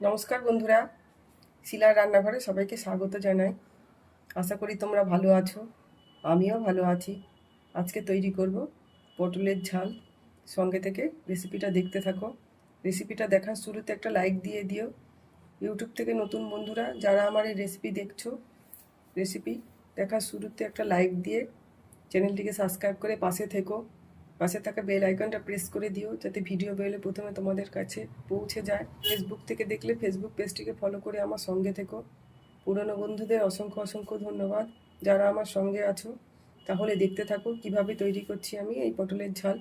নমস্কার বন্ধুরা। শিলার রান্নাঘরে সবাইকে স্বাগত জানাই। আশা করি তোমরা ভালো আছো, আমিও ভালো আছি। আজকে তৈরি করব পটলের ঝাল। সঙ্গে থেকে রেসিপিটা দেখতে থাকো। রেসিপিটা দেখার শুরুতে একটা লাইক দিয়ে দিও। ইউটিউব থেকে নতুন বন্ধুরা, যারা আমার এই রেসিপি দেখছ রেসিপি দেখার শুরুতে একটা লাইক দিয়ে চ্যানেলটিকে সাবস্ক্রাইব করে পাশে থেকো। পাশে থাকা বেল আইকনটা প্রেস করে দিও, যাতে ভিডিও বেলে প্রথমে তোমাদের কাছে পৌঁছে যায়। ফেসবুক থেকে দেখলে ফেসবুক পেজটিকে ফলো করে আমার সঙ্গে থেকো। পুরনো বন্ধুদের অসংখ্য অসংখ্য ধন্যবাদ। যারা আমার সঙ্গে আছো, তাহলে দেখতে থাকো কীভাবে তৈরি করছি আমি এই পটলের ঝাল।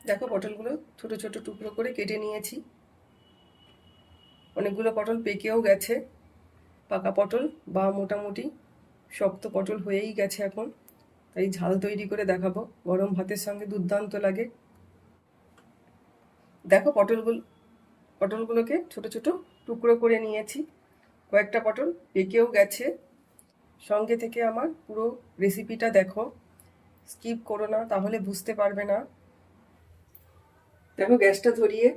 দেখো পটলগুলো ছোট ছোট টুকরো করে কেটে নিয়েছি। অনেকগুলো পটল পেকেও গেছে। পাকা পটল বা মোটামুটি শক্ত পটল হয়েই গেছে এখন। তাই ঝাল তৈরি করে দেখাবো। গরম ভাতের সঙ্গে দুর্দান্ত লাগে। দেখো পটলগুলো, পটলগুলোকে ছোট ছোট টুকরো করে নিয়েছি। কয়েকটা পটল পেকেও গেছে। সঙ্গে থেকে আমার পুরো রেসিপিটা দেখো। স্কিপ করো না, তাহলে বুঝতে পারবে না। দেখো গ্যাসটা ধরিয়ে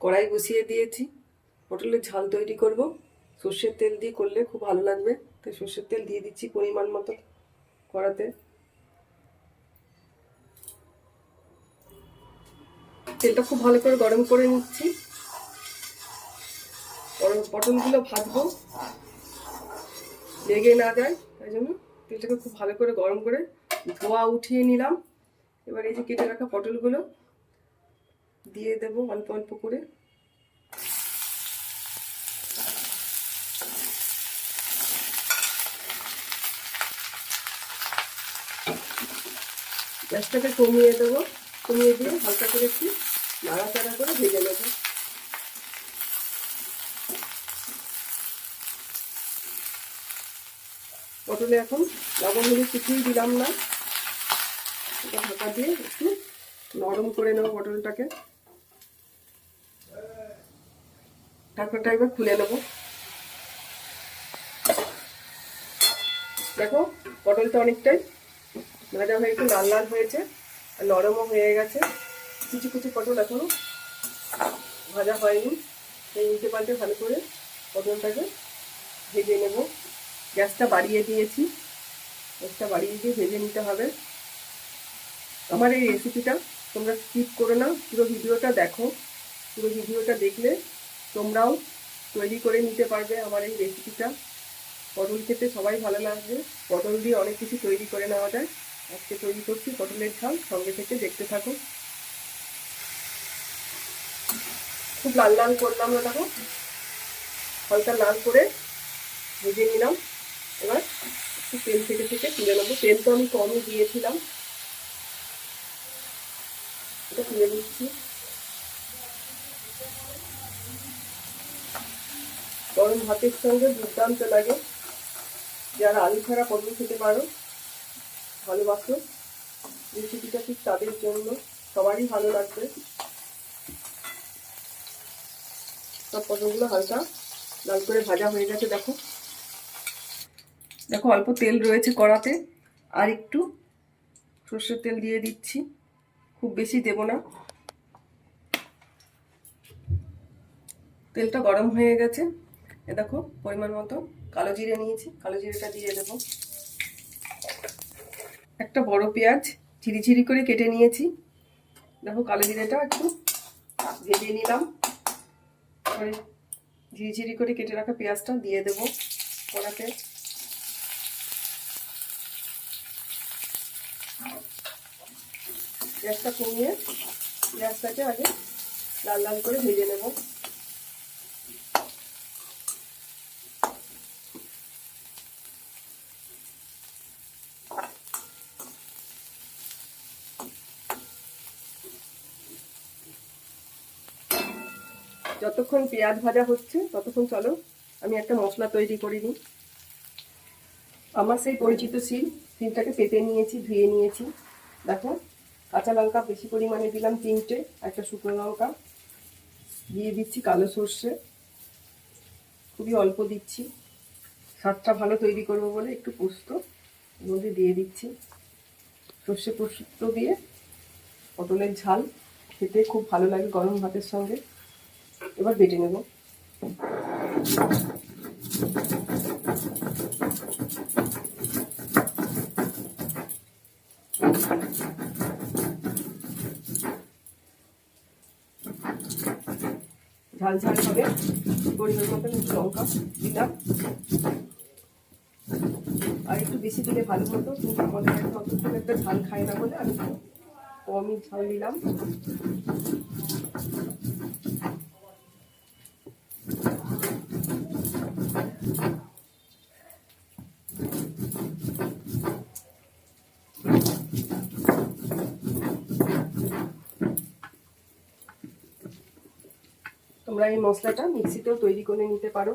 কড়াই বসিয়ে দিয়েছি। পটলের ঝাল তৈরি করব। সর্ষের তেল দিয়ে করলে খুব ভালো লাগবে। তাই সর্ষের তেল দিয়ে দিচ্ছি পরিমাণ মতো কড়াতে। তেলটা খুব ভালো করে গরম করে নিচ্ছি। পটলগুলো ভাজবো। লেগে না যায়, তাই জন্য তেলটাকে খুব ভালো করে গরম করে ধোয়া উঠিয়ে নিলাম। এবার এই যে কেটে রাখা পটলগুলো দিয়ে দেবো অল্প অল্প করে। গ্যাসটাকে কমিয়ে দেবো, কমিয়ে দিয়ে হালকা করে একটু নাড়াচাড়া করে ভেজে নেব। পটলে এখন লবণ হলুদ কিছুই দিলাম না। ঢাকা দিয়ে একটু নরম করে নেব পটলটাকে। ঢাকাটা এবার খুলে নেব। দেখো, পটলটা অনেকটাই ভাজা হয়ে একটু লাল লাল হয়েছে, আর নরমও হয়ে গেছে। কিছু কিছু পটল এখনও ভাজা হয়নি। সেই উল্টে পাল্টে ভালো করে পটলটাকে ভেজে নেব। গ্যাসটা বাড়িয়ে দিয়েছি। গ্যাসটা বাড়িয়ে দিয়ে ভেজে নিতে হবে। আমার এই রেসিপিটা তোমরা স্কিপ করো না। পুরো ভিডিওটা দেখো। পুরো ভিডিওটা দেখলে তোমরাও তৈরি করে নিতে পারবে আমার এই রেসিপিটা পটল খেতে সবাই ভালো লাগবে। পটল দিয়ে অনেক কিছু তৈরি করে নেওয়া যায়। আজকে তৈরি করছি পটলের ঝাল। সঙ্গে থেকে দেখতে থাকো। খুব লাল লাল করলাম না দেখো। হালকা লাল করে ভেজে নিলাম। এবার একটু তেল থেকে থেকে তুলে নেব। তেল তো আমি কমই দিয়েছিলাম। এটা তুলে দিচ্ছি গরম ভাতের সঙ্গে দুর্দান্ত লাগে। যারা আলু ছাড়া পটল খেতে পারো, ভালোবাসো। রেসিপিটা ঠিক তাদের জন্য। সবারই ভালো লাগবে। সব পটলগুলো হালকা লাল করে ভাজা হয়ে গেছে, দেখো। দেখো, অল্প তেল রয়েছে কড়াতে, আর একটু সর্ষের তেল দিয়ে দিচ্ছি। খুব বেশি দেব না। তেলটা গরম হয়ে গেছে। এ দেখো, পরিমাণ মতো কালো জিরে নিয়েছি, কালো জিরেটা দিয়ে দেবো। একটা বড় পেঁয়াজ ঝিরিঝিরি করে কেটে নিয়েছি। দেখো, কালো জিরেটা একটু ভেজে নিলাম। তারপরে ঝিরিঝিরি করে কেটে রাখা পেঁয়াজটা দিয়ে দেব কড়াতে। পেঁয়াজটা কমিয়ে পেঁয়াজটাকে আগে লাল লাল করে ভেজে নেব। যতক্ষণ পেঁয়াজ ভাজা হচ্ছে, ততক্ষণ চলো, আমি একটা মশলা তৈরি করে নিই। আমার সেই পরিচিত শিল, শিলটাকে পেতে নিয়েছি, ধুয়ে নিয়েছি। দেখো, কাঁচা লঙ্কা বেশি পরিমাণে দিলাম তিনটে, একটা শুকনো লঙ্কা। দিয়ে দিচ্ছি কালো সর্ষে। খুবই অল্প দিচ্ছি। স্বাদটা ভালো তৈরি করব বলে একটু পোস্ত মধ্যে দিয়ে দিচ্ছি। সর্ষে পোস্ত দিয়ে পটলের ঝাল খেতে খুব ভালো লাগে গরম ভাতের সঙ্গে। এবার বেটে নেব। ঝাল ঝাল হবে। পরিমাণ একটু লঙ্কা দিলাম। আর একটু বেশি দিলে ভালো হতো কিন্তু আমাদের অত একটা ঝাল খায় না বলে আমি কমই ঝাল দিলাম। তোমরা এই মশলাটা মিক্সিতেও তৈরি করে নিতে পারো।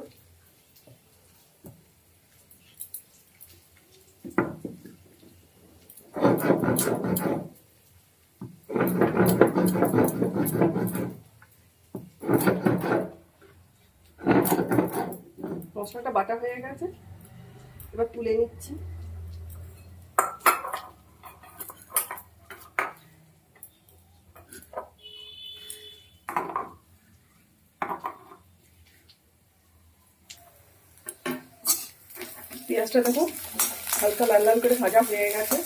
মশলাটা বাটা হয়ে গেছে। এবার তুলে নিচ্ছি। পেঁয়াজটা দেখো, হালকা লাল লাল করে ভাজা হয়ে গেছে।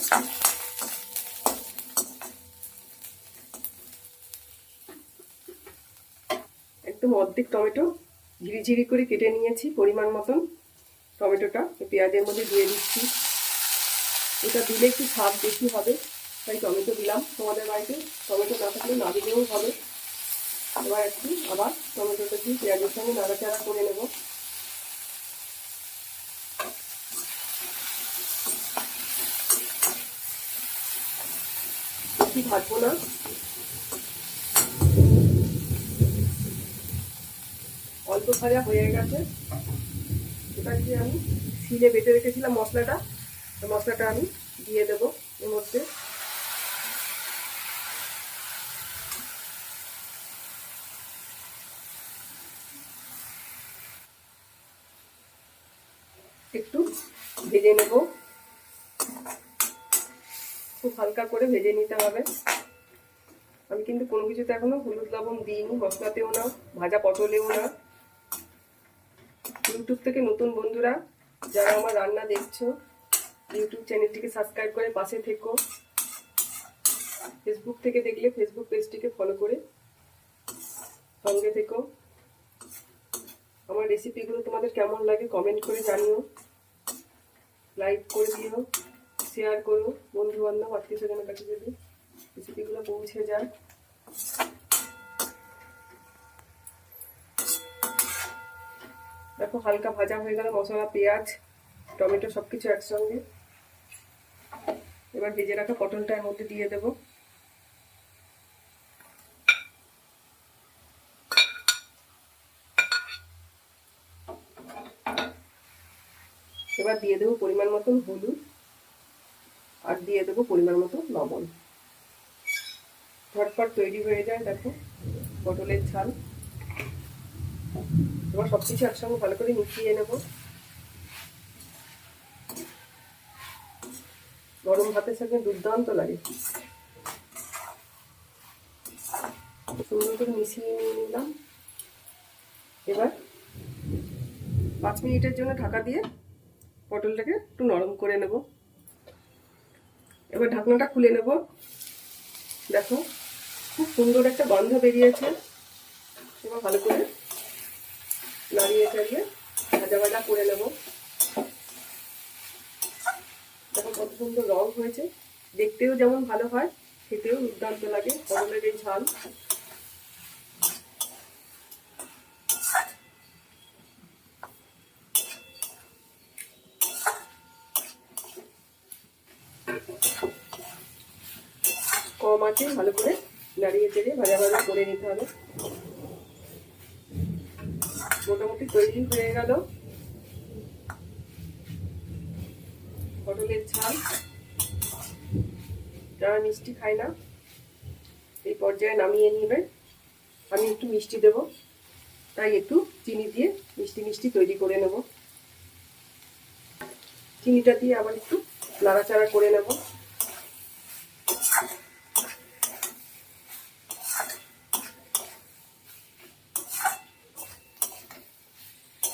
একদম অর্ধেক টমেটো ঝিরিঝিরি করে কেটে নিয়েছি পরিমাণ মতন। টমেটোটা পেঁয়াজের মধ্যে দিয়ে দিচ্ছি। এটা দিলে একটু স্বাদ বেশি হবে, তাই টমেটো দিলাম তোমাদের বাড়িতে। টমেটো না থাকলে না দিলেও হবে। এবার একটু আবার টমেটোটা দিয়ে পেঁয়াজের সঙ্গে নাড়াচাড়া করে নেব। ভাজবো না। অল্প ভাজা হয়ে গেছে। এটা দিয়ে আমি শিলে বেটে রেখেছিলাম মশলাটা মশলাটা আমি দিয়ে দেবো এর মধ্যে। একটু ভেজে নেব। খুব হালকা করে ভেজে নিতে হবে। আমি কিন্তু কোনো কিছুতে এখনও হলুদ লবণ দিইনি, মশলাতেও না, ভাজা পটলেও না। ইউটিউব থেকে নতুন বন্ধুরা, যারা আমার রান্না দেখছ, ইউটিউব চ্যানেলটিকে সাবস্ক্রাইব করে পাশে থেকো। ফেসবুক থেকে দেখলে ফেসবুক পেজটিকে ফলো করে সঙ্গে থেকো। আমার রেসিপিগুলো তোমাদের কেমন লাগে কমেন্ট করে জানিও। লাইক করে দিও শেয়ার করো বন্ধু বান্ধব আত্মীয় স্বজনের কাছে যদি রেসিপিগুলো পৌঁছে যায়। দেখো হালকা ভাজা হয়ে গেল, মশলা, পেঁয়াজ, টমেটো সব কিছু একসঙ্গে। এবার ভেজে রাখা পটলটা এর মধ্যে দিয়ে দেবো। এবার দিয়ে দেবো পরিমাণ মতন হলুদ আর দিয়ে দেবো পরিমাণ মতো লবণ। ঝটপট তৈরি হয়ে যায়, দেখো, পটলের ঝাল। এবার সব কিছু একসঙ্গে ভালো করে মিশিয়ে নেব। গরম ভাতের সাথে দুর্দান্ত লাগে। সুন্দর করে মিশিয়ে নিয়ে নিলাম। এবার পাঁচ মিনিটের জন্য ঢাকা দিয়ে পটলটাকে একটু নরম করে নেব। এবার ঢাকনাটা খুলে নেব। দেখো, খুব সুন্দর একটা গন্ধ বেরিয়েছে। এবার ভালো করে নাড়িয়ে চাড়িয়ে ভাজা ভাজা করে নেব। দেখো কত সুন্দর রং হয়েছে। দেখতেও যেমন ভালো হয়, খেতেও দুর্দান্ত লাগে পটলের এই ঝাল। কম আছে, ভালো করে নাড়িয়ে চেড়ে ভাজা ভাজা করে নিতে হবে। মোটামুটি তৈরি হয়ে গেল। পটলের ঝাল। যারা মিষ্টি খায় না, এই পর্যায়ে নামিয়ে নিবে। আমি একটু মিষ্টি দেব, তাই একটু চিনি দিয়ে মিষ্টি মিষ্টি তৈরি করে নেব। চিনিটা দিয়ে আবার একটু নাড়াচাড়া করে নেব।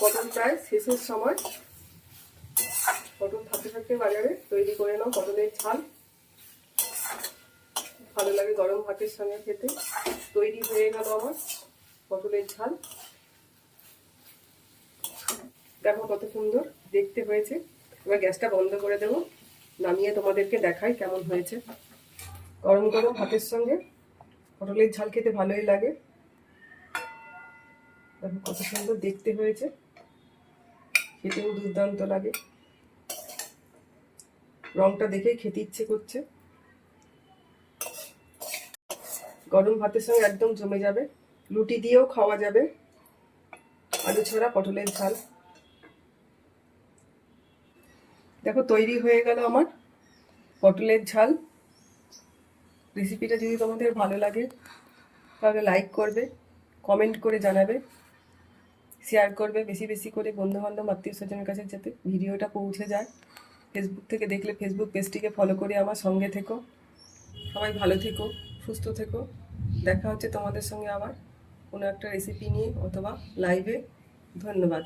পটল প্রায় শেষের সময়। পটল থাকতে থাকতে বাজারে তৈরি করে নাও পটলের ঝাল ভালো লাগে গরম ভাতের সঙ্গে খেতে। তৈরি হয়ে গেল আমার পটলের ঝাল। দেখো কত সুন্দর, দেখতে হয়েছে। এবার গ্যাসটা বন্ধ করে দেবো। নামিয়ে তোমাদেরকে দেখাই কেমন হয়েছে। গরম গরম ভাতের সঙ্গে পটলের ঝাল খেতে ভালোই লাগে। দেখো কত সুন্দর দেখতে হয়েছে। খেতেও দুর্দান্ত লাগে। রংটা দেখেই খেতে ইচ্ছে করছে। গরম ভাতের সঙ্গে একদম জমে যাবে। লুটি দিয়েও খাওয়া যাবে। আলু ছড়া, পটলের ঝাল। দেখো, তৈরি হয়ে গেল আমার পটলের ঝাল। রেসিপিটা যদি তোমাদের ভালো লাগে, তাহলে লাইক করবে কমেন্ট করে জানাবে। শেয়ার করবে, বেশি বেশি করে বন্ধুবান্ধব আত্মীয় স্বজনের কাছে যাতে ভিডিওটা পৌঁছে যায়। ফেসবুক থেকে দেখলে ফেসবুক পেজটিকে ফলো করে আমার সঙ্গে থেকো। সবাই ভালো থেকো, সুস্থ থেকো। দেখা হচ্ছে তোমাদের সঙ্গে আবার কোনো একটা রেসিপি নিয়ে অথবা লাইভে ধন্যবাদ।